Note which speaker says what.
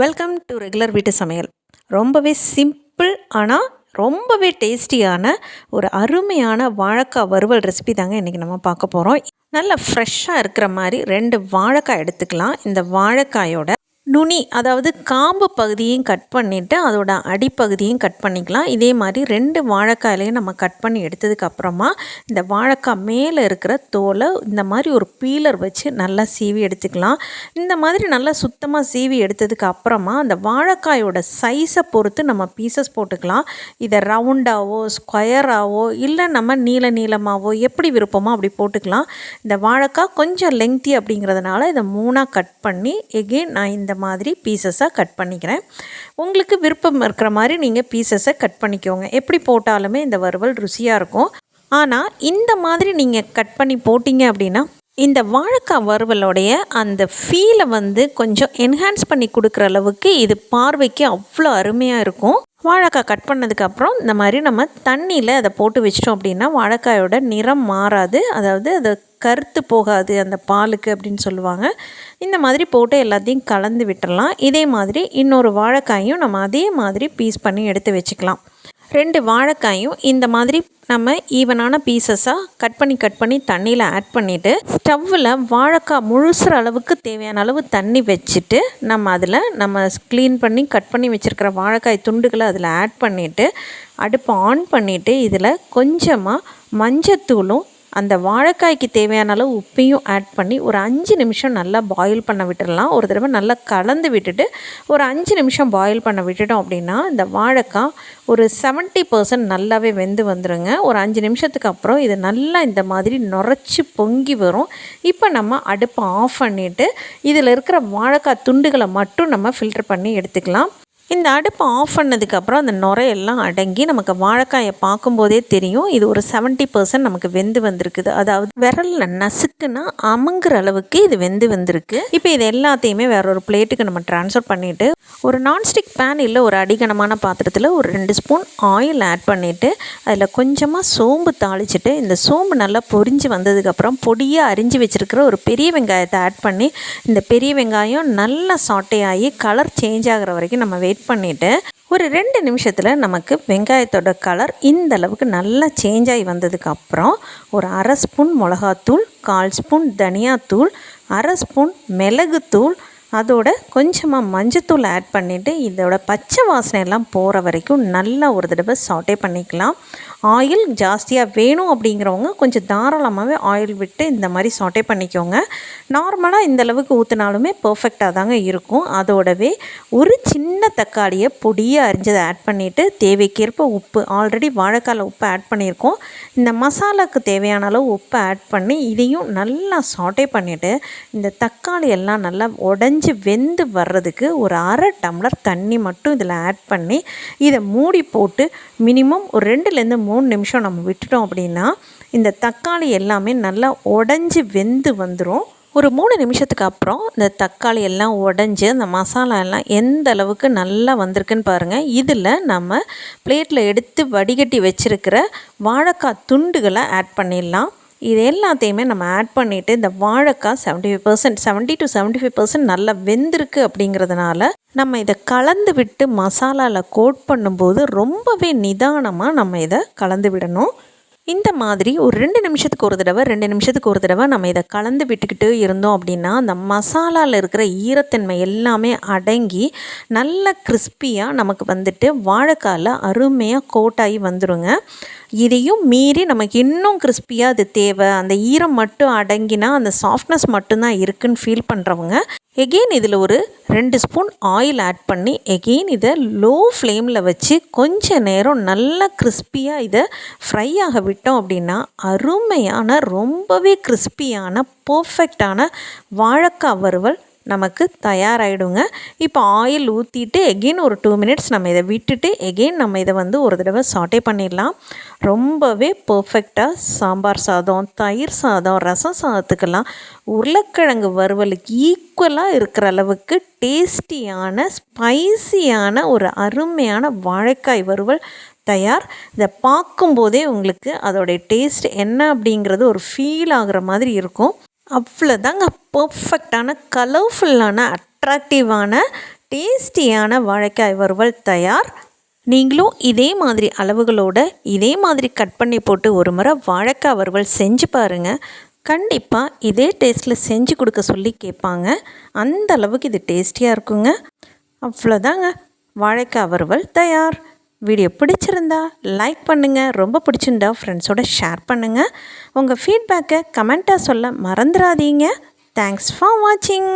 Speaker 1: Welcome to regular வீட்டு சமையல். ரொம்பவே சிம்பிள் ஆனால் ரொம்பவே டேஸ்டியான ஒரு அருமையான வாழைக்காய் வறுவல் ரெசிபி தாங்க இன்றைக்கி நம்ம பார்க்க போகிறோம் நல்லா ஃப்ரெஷ்ஷாக இருக்கிற மாதிரி ரெண்டு வாழைக்காய் எடுத்துக்கலாம். இந்த வாழைக்காயோட நுனி அதாவது காம்பு பகுதியும் கட் பண்ணிவிட்டு அதோட அடிப்பகுதியும் கட் பண்ணிக்கலாம். இதே மாதிரி ரெண்டு வாழைக்காயிலையும் நம்ம கட் பண்ணி எடுத்ததுக்கப்புறமா இந்த வாழைக்காய் மேலே இருக்கிற தோலை இந்த மாதிரி ஒரு பீலர் வச்சு நல்லா சீவி எடுத்துக்கலாம். இந்த மாதிரி நல்லா சுத்தமாக சீவி எடுத்ததுக்கு அப்புறமா அந்த வாழைக்காயோட சைஸை பொறுத்து நம்ம பீசஸ் போட்டுக்கலாம். இதை ரவுண்டாவோ ஸ்கொயராகவோ இல்லை நம்ம நீள நீளமாகவோ எப்படி விருப்பமோ அப்படி போட்டுக்கலாம். இந்த வாழைக்காய் கொஞ்சம் லெங்க்தி அப்படிங்கிறதுனால இதை மூணாக கட் பண்ணி எகெயின் நான் இந்த மாதிரி பீசஸாக கட் பண்ணிக்கிறேன். உங்களுக்கு விருப்பம் இருக்கிற மாதிரி நீங்கள் பீசஸை கட் பண்ணிக்கோங்க. எப்படி போட்டாலுமே இந்த வறுவல் ருசியாக இருக்கும். ஆனால் இந்த மாதிரி நீங்கள் கட் பண்ணி போட்டிங்க அப்படின்னா இந்த வாழைக்காய் வறுவலோடைய அந்த ஃபீலை வந்து கொஞ்சம் என்ஹான்ஸ் பண்ணி கொடுக்குற அளவுக்கு இது பார்வைக்கு அவ்வளோ அருமையாக இருக்கும். வாழைக்காய் கட் பண்ணதுக்கப்புறம் இந்த மாதிரி நம்ம தண்ணியில் அதை போட்டு வச்சிட்டோம் அப்படின்னா வாழைக்காயோட நிறம் மாறாது. அதாவது அதை கருத்து போகாது அந்த பாலுக்கு அப்படின்னு சொல்லுவாங்க. இந்த மாதிரி போட்டு எல்லாத்தையும் கலந்து விட்டுடலாம். இதே மாதிரி இன்னொரு வாழைக்காயும் நம்ம அதே மாதிரி பீஸ் பண்ணி எடுத்து வச்சுக்கலாம். ரெண்டு வாழைக்காயும் இந்த மாதிரி நம்ம ஈவனான பீசஸாக கட் பண்ணி கட் பண்ணி தண்ணியில் ஆட் பண்ணிவிட்டு ஸ்டவ்வில் வாழைக்காய் முழுசுற அளவுக்கு தேவையான அளவு தண்ணி வச்சுட்டு நம்ம அதில் நம்ம க்ளீன் பண்ணி கட் பண்ணி வச்சுருக்கிற வாழைக்காய் துண்டுகளை அதில் ஆட் பண்ணிவிட்டு அடுப்பை ஆன் பண்ணிவிட்டு இதில் கொஞ்சமாக மஞ்சத்தூளும் அந்த வாழைக்காய்க்கு தேவையான அளவு உப்பையும் ஆட் பண்ணி ஒரு அஞ்சு நிமிஷம் நல்லா பாயில் பண்ண விட்டுடலாம் ஒரு தடவை நல்லா கலந்து விட்டுட்டு ஒரு அஞ்சு நிமிஷம் பாயில் பண்ண விட்டுட்டோம் அப்படின்னா இந்த வாழைக்காய் ஒரு செவன்ட்டி பர்சன்ட் நல்லாவே வெந்து வந்துடுங்க ஒரு அஞ்சு நிமிஷத்துக்கு அப்புறம் இது நல்லா இந்த மாதிரி நுரைச்சி பொங்கி வரும். இப்போ நம்ம அடுப்பை ஆஃப் பண்ணிவிட்டு இதில் இருக்கிற வாழைக்காய் துண்டுகளை மட்டும் நம்ம ஃபில்டர் பண்ணி எடுத்துக்கலாம். இந்த அடுப்பை ஆஃப் பண்ணதுக்கப்புறம் அந்த நுரையெல்லாம் அடங்கி நமக்கு வாழைக்காயை பார்க்கும்போதே தெரியும். இது ஒரு செவன்ட்டி பர்சன்ட் நமக்கு வெந்து வந்திருக்குது. அதாவது விரலில் நசுக்குன்னா அமுங்குற அளவுக்கு இது வெந்து வந்திருக்கு. இப்போ இது எல்லாத்தையுமே வேற ஒரு பிளேட்டுக்கு நம்ம ட்ரான்ஸ்ஃபர் பண்ணிவிட்டு ஒரு நான்ஸ்டிக் பேன் இல்லை ஒரு அடிகனமான பாத்திரத்தில் ஒரு ரெண்டு ஸ்பூன் ஆயில் ஆட் பண்ணிவிட்டு அதில் கொஞ்சமாக சோம்பு தாளிச்சிட்டு இந்த சோம்பு நல்லா பொரிஞ்சு வந்ததுக்கப்புறம் பொடியாக அரிஞ்சு வச்சுருக்கிற ஒரு பெரிய வெங்காயத்தை ஆட் பண்ணி இந்த பெரிய வெங்காயம் நல்லா சாட்டை ஆகி கலர் சேஞ்ச் ஆகிற வரைக்கும் நம்ம வெயிட் பண்ணிவிட்டு ஒரு ரெண்டு நிமிஷத்தில் நமக்கு வெங்காயத்தோட கலர் இந்த அளவுக்கு நல்லா சேஞ்ச் ஆகி வந்ததுக்கப்புறம் ஒரு அரை ஸ்பூன் மிளகாத்தூள் கால் ஸ்பூன் தனியாத்தூள் அரை ஸ்பூன் மிளகுத்தூள் அதோட கொஞ்சமாக மஞ்சத்தூள் ஆட் பண்ணிவிட்டு இதோட பச்சை வாசனை எல்லாம் போகிற வரைக்கும் நல்லா ஒரு தடவை சாட்டே பண்ணிக்கலாம். ஆயில் ஜாஸ்தியாக வேணும் அப்படிங்கிறவங்க கொஞ்சம் தாராளமாகவே ஆயில் விட்டு இந்த மாதிரி சாட்டே பண்ணிக்கோங்க. நார்மலாக இந்த அளவுக்கு ஊற்றினாலுமே பர்ஃபெக்டாக தாங்க இருக்கும். அதோடவே ஒரு சின்ன தக்காளியை பொடியாக அரிஞ்சதை ஆட் பண்ணிவிட்டு தேவைக்கேற்ப உப்பு ஆல்ரெடி வாழைக்கால உப்பு ஆட் பண்ணியிருக்கோம். இந்த மசாலாவுக்கு தேவையான அளவு உப்பு ஆட் பண்ணி இதையும் நல்லா சாட்டே பண்ணிவிட்டு இந்த தக்காளி எல்லாம் நல்லா உடஞ்சி வெந்து வர்றதுக்கு ஒரு அரை டம்ளர் தண்ணி மட்டும் இதில் ஆட் பண்ணி இதை மூடி போட்டு மினிமம் ஒரு ரெண்டுலேருந்து மூணு நிமிஷம் நம்ம விட்டுட்டோம் அப்படின்னா இந்த தக்காளி எல்லாமே நல்லா உடஞ்சி வெந்து வந்துடும் ஒரு மூணு நிமிஷத்துக்கு அப்புறம் இந்த தக்காளி எல்லாம் உடஞ்சி அந்த மசாலா எல்லாம் எந்த அளவுக்கு நல்லா வந்திருக்குன்னு பாருங்கள் இதில் நம்ம பிளேட்டில் எடுத்து வடிகட்டி வச்சுருக்கிற வாழைக்காய் துண்டுகளை ஆட் பண்ணிடலாம். இது எல்லாத்தையுமே நம்ம ஆட் பண்ணிவிட்டு இந்த வாழைக்காய் seventy five percent seventy to seventy five percent நல்லா வெந்திருக்கு அப்படிங்கிறதுனால நம்ம இதை கலந்து விட்டு மசாலாவில் கோட் பண்ணும்போது ரொம்பவே நிதானமாக நம்ம இதை கலந்து விடணும். இந்த மாதிரி ஒரு ரெண்டு நிமிஷத்துக்கு ஒரு தடவை ரெண்டு நிமிஷத்துக்கு ஒரு தடவை நம்ம இதை கலந்து விட்டுக்கிட்டு இருந்தோம் அப்படின்னா அந்த மசாலாவில் இருக்கிற ஈரத்தன்மை எல்லாமே அடங்கி நல்ல கிறிஸ்பியாக நமக்கு வந்துட்டு வாழைக்காயில் அருமையாக கோட்டாகி வந்துடுங்க இதையும் மீறி நமக்கு இன்னும் கிறிஸ்பியாக அது தேவை. அந்த ஈரம் மட்டும் அடங்கினா அந்த சாஃப்ட்னஸ் மட்டும்தான் இருக்குன்னு ஃபீல் பண்ணுறவங்க எகெயின் இதில் ஒரு ரெண்டு ஸ்பூன் ஆயில் ஆட் பண்ணி எகெயின் இதை லோ ஃப்ளேமில் வச்சு கொஞ்ச நேரம் நல்லா கிறிஸ்பியாக இதை ஃப்ரை ஆக விட்டோம் அப்படின்னா அருமையான ரொம்பவே கிறிஸ்பியான பர்ஃபெக்டான வாழைக்காய் வறுவல் நமக்கு தயாராகிடுங்க இப்போ ஆயில் ஊற்றிட்டு எகெயின் ஒரு டூ மினிட்ஸ் நம்ம இதை விட்டுட்டு எகெயின் நம்ம இதை வந்து ஒரு தடவை சாட்டே பண்ணிடலாம். ரொம்பவே பர்ஃபெக்டாக சாம்பார் சாதம் தயிர் சாதம் ரசம் சாதத்துக்கெல்லாம் உருளைக்கிழங்கு வறுவலுக்கு ஈக்குவலாக இருக்கிற அளவுக்கு டேஸ்டியான ஸ்பைசியான ஒரு அருமையான வாழைக்காய் வறுவல் தயார். இதை பார்க்கும்போதே உங்களுக்கு அதோடைய டேஸ்ட் என்ன அப்படிங்கிறது ஒரு ஃபீல் ஆகிற மாதிரி இருக்கும். அவ்வளோதாங்க பர்ஃபெக்டான கலர்ஃபுல்லான அட்ராக்டிவான டேஸ்டியான வாழைக்காய் வறுவல் தயார். நீங்களும் இதே மாதிரி அளவுகளோட இதே மாதிரி கட் பண்ணி போட்டு ஒரு முறை வாழைக்காய் வறுவல் செஞ்சு பாருங்கள் கண்டிப்பாக இதே டேஸ்ட்டில் செஞ்சு கொடுக்க சொல்லி கேட்பாங்க. அந்த அளவுக்கு இது டேஸ்டியாக இருக்குங்க. அவ்வளோதாங்க வாழைக்காய் வறுவல் தயார். வீடியோ பிடிச்சிருந்தா லைக் பண்ணுங்கள் ரொம்ப பிடிச்சிருந்தா ஃப்ரெண்ட்ஸோட ஷேர் பண்ணுங்கள் உங்கள் ஃபீட்பேக்கை கமெண்ட்டாக சொல்ல மறந்துடாதீங்க தேங்க்ஸ் ஃபார் வாட்சிங்